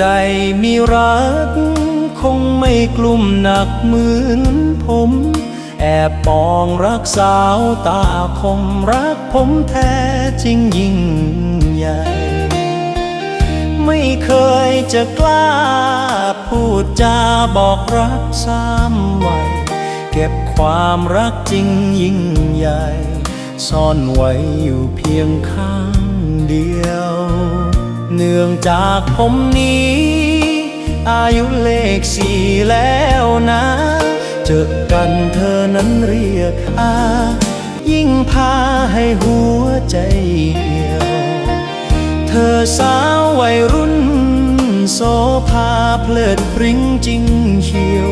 ใดมีรัก คงไม่กลุ่มหนักเหมือนผม แอบปองรักสาวตาคมรักผมแท้จริงยิ่งใหญ่ ไม่เคยจะกล้า พูดจาบอกรักสามวันเก็บความรักจริงยิ่งใหญ่ ซ่อนไว้อยู่เพียงข้างเดียว เนื่องจากผมนี้ อายุเลขสี่แล้วนะ เจอกันเธอนั้นเรียกอา ยิ่งพาให้หัวใจเหี่ยว เธอสาววัยรุ่นโซภาเพลิดพริ้งจริงเขียว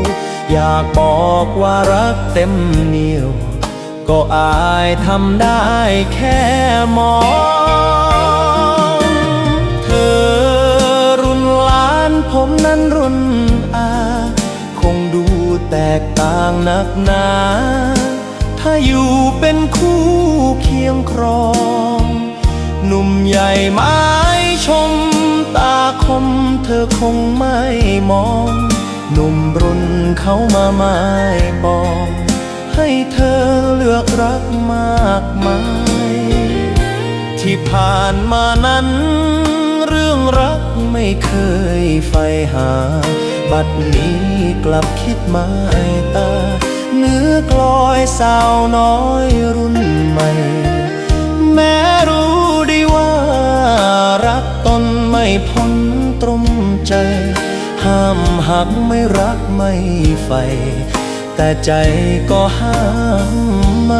อยากบอกว่ารักเต็มเหนียว ก็อายทำได้แค่มอง ผมนั้นรุ่นอา คงดูแตกต่างนักหนา ถ้าอยู่เป็นคู่เคียงครอง หนุ่มใหญ่ไม้ชม ตาคมเธอคงไม่มอง หนุ่มรุ่นเขามาไม้ปอง ให้เธอเลือกรักมากมาย ที่ผ่านมานั้น รักไม่เคยใฝ่หา บัดนี้กลับคิดมายตา เนื้อกลอยสาวน้อยรุ่นใหม่ แม้รู้ดีว่า รักตนไม่พ้นตรมใจ ห้ามหักไม่รักไม่ใฝ่แต่ใจก็ห้ามไม่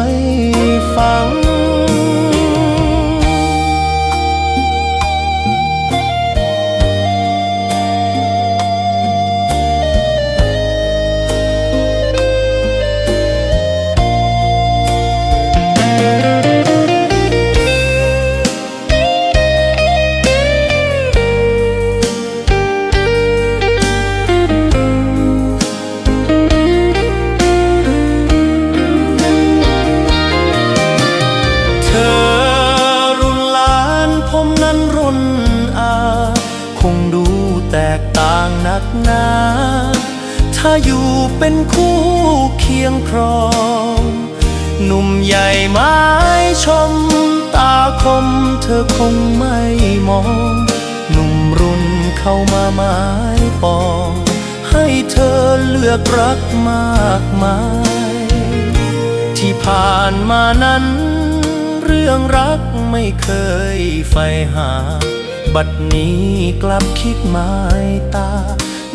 กต่างนักหนาถ้าอยู่เป็นคู่เคียงครอง หนุ่มใหญ่ไม้ชม ตาคมเธอคงไม่มอง หนุ่มรุ่นเข้ามาไม้ปอง ให้เธอเลือกรักมากมาย ที่ผ่านมานั้น เรื่องรักไม่เคยใฝ่หา บัดนี้กลับคิดหมายตา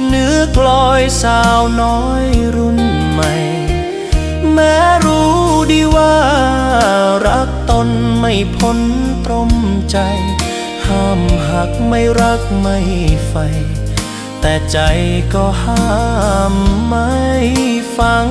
เนื้อกลอยสาวน้อยรุ่นใหม่ แม้รู้ดีว่า รักตนไม่พ้นตรมใจ ห้ามหักไม่รักไม่ใฝ่แต่ใจก็ห้ามไม่ฟัง